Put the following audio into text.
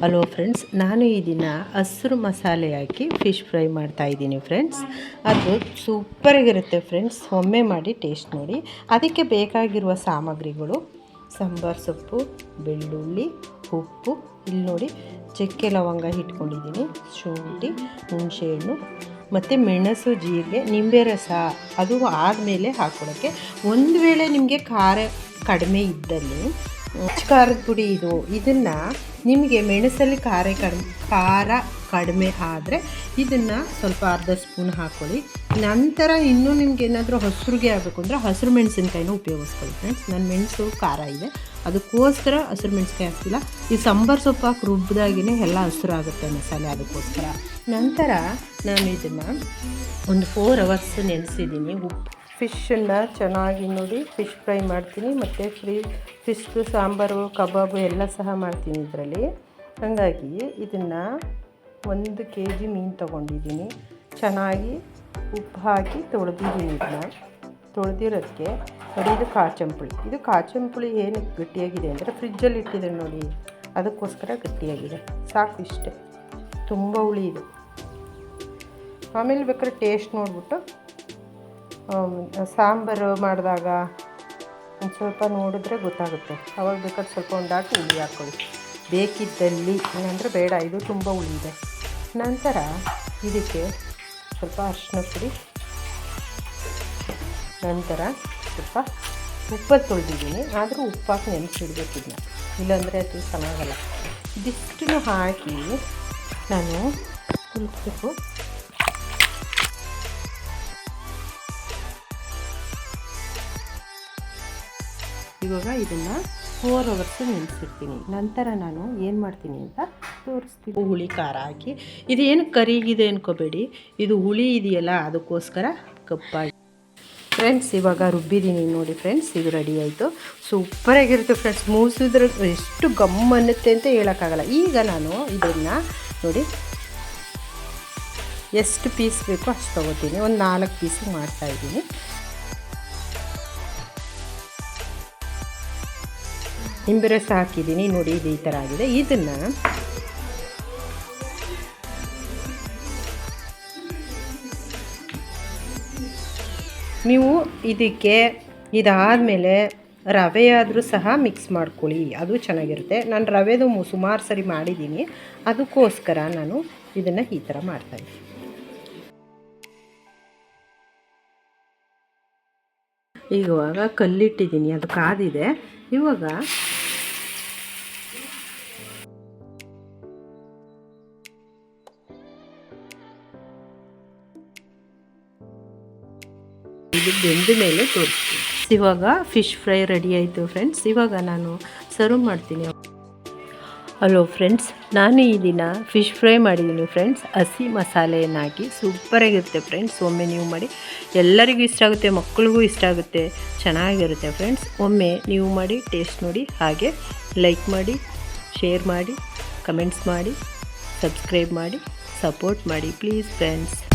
Hello friends ನಾನು ಈ ದಿನ ಹಸಿರು ಮಸಾಲೆ ಹಾಕಿ ಫಿಶ್ ಫ್ರೈ ಮಾಡ್ತಾ ಇದ್ದೀನಿ ಫ್ರೆಂಡ್ಸ್ ಅದು ಸೂಪರಾಗಿರುತ್ತೆ ಫ್ರೆಂಡ್ಸ್ ಒಮ್ಮೆ ಮಾಡಿ ಟೇಸ್ಟ್ ನೋಡಿ. ಅದಕ್ಕೆ ಬೇಕಾಗಿರುವ ಸಾಮಗ್ರಿಗಳು ಸಾಂಬಾರು ಸೊಪ್ಪು, ಬೆಳ್ಳುಳ್ಳಿ, ಉಪ್ಪು. ಇಲ್ಲಿ ನೋಡಿ, ಚಕ್ಕೆ ಲವಂಗ ಇಟ್ಕೊಂಡಿದ್ದೀನಿ. ಶುಂಠಿ, ಹುಣಸೆಹಣ್ಣು ಮತ್ತು ಮೆಣಸು, ಜೀರಿಗೆ, ನಿಂಬೆ ರಸ ಅದು ಆದಮೇಲೆ ಹಾಕ್ಕೊಳ್ಳೋಕ್ಕೆ ಒಂದು ವೇಳೆ ನಿಮಗೆ ಖಾರ ಕಡಿಮೆ ಇದ್ದಲ್ಲಿ ಖಾರದ ಪುಡಿ ಇದು. ಇದನ್ನು ನಿಮಗೆ ಮೆಣಸಲ್ಲಿ ಖಾರ ಕಡಿಮೆ ಖಾರ ಕಡಿಮೆ ಆದರೆ ಇದನ್ನು ಸ್ವಲ್ಪ ಅರ್ಧ ಸ್ಪೂನ್ ಹಾಕ್ಕೊಳ್ಳಿ ನಂತರ ಇನ್ನೂ ನಿಮ್ಗೆ ಏನಾದರೂ ಹಸಿರುಗೆ ಆಗಬೇಕು ಅಂದರೆ ಹಸಿರು ಮೆಣಸಿನ್ಕಾಯಿನ ಉಪಯೋಗಿಸ್ಕೊಳ್ಳಿ ಫ್ರೆಂಡ್ಸ್ ನನ್ನ ಮೆಣಸು ಖಾರ ಇದೆ. ಅದಕ್ಕೋಸ್ಕರ ಹಸಿರು ಮೆಣಸಿನ್ಕಾಯಿ ಹಾಕ್ತಿಲ್ಲ. ಈ ಸಾಂಬಾರು ಸೊಪ್ಪು ಹಾಕಿ ರುಬ್ಬಿದಾಗಿನೇ ಎಲ್ಲ ಹಸಿರು ಆಗುತ್ತೆ ಮಸಾಲೆ ಅದಕ್ಕೋಸ್ಕರ. ನಂತರ ನಾನು ಇದನ್ನು ಒಂದು ಫೋರ್ ಅವರ್ಸ್ ನೆನೆಸಿದ್ದೀನಿ ಉಪ್ಪು ಫಿಶನ್ನು ಚೆನ್ನಾಗಿ ನೋಡಿ ಫಿಶ್ ಫ್ರೈ ಮಾಡ್ತೀನಿ. ಮತ್ತು ಫ್ರೀ ಫಿಶ್ ಸಾಂಬಾರು, ಕಬಾಬು ಎಲ್ಲ ಸಹ ಮಾಡ್ತೀನಿ ಇದರಲ್ಲಿ. ಹಾಗಾಗಿ ಇದನ್ನು ಒಂದು ಕೆ ಜಿ ಮೀನು ತೊಗೊಂಡಿದ್ದೀನಿ. ಚೆನ್ನಾಗಿ ಉಪ್ಪು ಹಾಕಿ ತೊಳೆದಿದ್ದೀನಿ ಇದನ್ನು. ತೊಳೆದಿರೋದಕ್ಕೆ ನೋಡಿ ಇದು ಕಾಚಂಪುಳಿ. ಇದು ಕಾಚಂಪುಳಿ ಏನು ಗಟ್ಟಿಯಾಗಿದೆ ಅಂದರೆ ಫ್ರಿಜ್ಜಲ್ಲಿ ಇಟ್ಟಿದೆ ನೋಡಿ. ಅದಕ್ಕೋಸ್ಕರ ಗಟ್ಟಿಯಾಗಿದೆ. ಸಾಕು ಇಷ್ಟೇ. ತುಂಬ ಹುಳಿ ಇದು. ಆಮೇಲೆ ಬೇಕಾದ್ರೆ ಟೇಸ್ಟ್ ನೋಡಿಬಿಟ್ಟು ಸಾಂಬಾರು ಮಾಡಿದಾಗ ಒಂದು ಸ್ವಲ್ಪ ನೋಡಿದ್ರೆ ಗೊತ್ತಾಗುತ್ತೆ. ಅವಾಗ ಬೇಕಾದ್ರೆ ಸ್ವಲ್ಪ ಒಂದು ಹಾಕಿ ಹುಳಿ ಹಾಕ್ಕೊಳ್ಳಿ ಬೇಕಿದ್ದಲ್ಲಿ, ಇಲ್ಲಾಂದರೆ ಬೇಡ, ಇದು ತುಂಬ ಹುಳಿ ಇದೆ. ನಂತರ ಇದಕ್ಕೆ ಸ್ವಲ್ಪ ಅರಿಶಿನ ಪುಡಿ, ನಂತರ ಸ್ವಲ್ಪ ಉಪ್ಪಲ್ಲಿ ತೊಳೆದಿದ್ದೀನಿ. ಆದರೂ ಉಪ್ಪು ಹಾಕಿ ನೆನೆಸಿಡ್ಬೇಕು ಇದನ್ನ. ಇಲ್ಲಾಂದರೆ ಅದು ಚೆನ್ನಾಗಲ್ಲ. ಇದಿಷ್ಟನ್ನು ಹಾಕಿ ನಾನು ಕುಲ್ಸ್ಬೇಕು ಇವಾಗ ಇದನ್ನು ಫೋರ್ ಅವರ್ಸ್ ನೆನೆಸಿರ್ತೀನಿ. ನಂತರ ನಾನು ಏನು ಮಾಡ್ತೀನಿ ಅಂತ ತೋರಿಸ್ತೀನಿ. ಹುಳಿ ಖಾರ ಹಾಕಿ. ಇದು ಏನು ಕರಿಗಿದೆ ಅನ್ಕೋಬೇಡಿ. ಇದು ಹುಳಿ ಇದೆಯಲ್ಲ, ಅದಕ್ಕೋಸ್ಕರ ಕಪ್ಪಾಗಿ. ಫ್ರೆಂಡ್ಸ್ ಇವಾಗ ರುಬ್ಬಿದ್ದೀನಿ ನೋಡಿ ಫ್ರೆಂಡ್ಸ್ ಇದು ರೆಡಿ ಆಯಿತು. ಸೂಪರಾಗಿರುತ್ತೆ ಫ್ರೆಂಡ್ಸ್ ಮೂಸಿದ್ರೆ ಎಷ್ಟು ಗಮ್ ಅನ್ನುತ್ತೆ ಅಂತ ಹೇಳೋಕ್ಕಾಗಲ್ಲ. ಈಗ ನಾನು ಇದನ್ನು ನೋಡಿ ಎಷ್ಟು ಪೀಸ್ ಬೇಕೋ ಅಷ್ಟು ತೊಗೋತೀನಿ. ಒಂದು ನಾಲ್ಕು ಪೀಸಿಗೆ ಮಾಡ್ತಾಯಿದ್ದೀನಿ ನಿಂಬೆ ರಸ ಹಾಕಿದ್ದೀನಿ, ನೋಡಿ ಇದು ಈ ಥರ ಆಗಿದೆ. ಇದನ್ನು ನೀವು ಇದಕ್ಕೆ ಇದಾದಮೇಲೆ ಆದರೂ ಸಹ ಮಿಕ್ಸ್ ಮಾಡ್ಕೊಳ್ಳಿ, ಅದು ಚೆನ್ನಾಗಿರುತ್ತೆ. ನಾನು ರವೆದು ಸುಮಾರು ಸರಿ ಮಾಡಿದ್ದೀನಿ. ಅದಕ್ಕೋಸ್ಕರ ನಾನು ಇದನ್ನು ಈ ಥರ ಮಾಡ್ತಾಯಿದ್ದೀನಿ ಇವಾಗ ಕಲ್ಲಿಟ್ಟಿದ್ದೀನಿ, ಅದು ಕಾದಿದೆ. ಇವಾಗ ಇದು ಬೆಂದ ಮೇಲೆ ತೋರಿಸ್ತೀನಿ. ಇವಾಗ ಫಿಶ್ ಫ್ರೈ ರೆಡಿ ಆಯಿತು ಫ್ರೆಂಡ್ಸ್ ಇವಾಗ ನಾನು ಸರ್ವ್ ಮಾಡ್ತೀನಿ. ಹಲೋ ಫ್ರೆಂಡ್ಸ್ ನಾನು ಈ ದಿನ ಫಿಶ್ ಫ್ರೈ ಮಾಡಿದ್ದೀನಿ ಫ್ರೆಂಡ್ಸ್ ಹಸಿ ಮಸಾಲೆಯನ್ನು ಹಾಕಿ ಸೂಪರಾಗಿರುತ್ತೆ ಫ್ರೆಂಡ್ಸ್ ಒಮ್ಮೆ ನೀವು ಮಾಡಿ ಎಲ್ಲರಿಗೂ ಇಷ್ಟ ಆಗುತ್ತೆ, ಮಕ್ಕಳಿಗೂ ಇಷ್ಟ ಆಗುತ್ತೆ, ಚೆನ್ನಾಗಿರುತ್ತೆ ಫ್ರೆಂಡ್ಸ್ ಒಮ್ಮೆ ನೀವು ಮಾಡಿ ಟೇಸ್ಟ್ ನೋಡಿ, ಹಾಗೆ ಲೈಕ್ ಮಾಡಿ ಶೇರ್ ಮಾಡಿ ಕಮೆಂಟ್ಸ್ ಮಾಡಿ ಸಬ್ಸ್ಕ್ರೈಬ್ ಮಾಡಿ ಸಪೋರ್ಟ್ ಮಾಡಿ ಪ್ಲೀಸ್ ಫ್ರೆಂಡ್ಸ್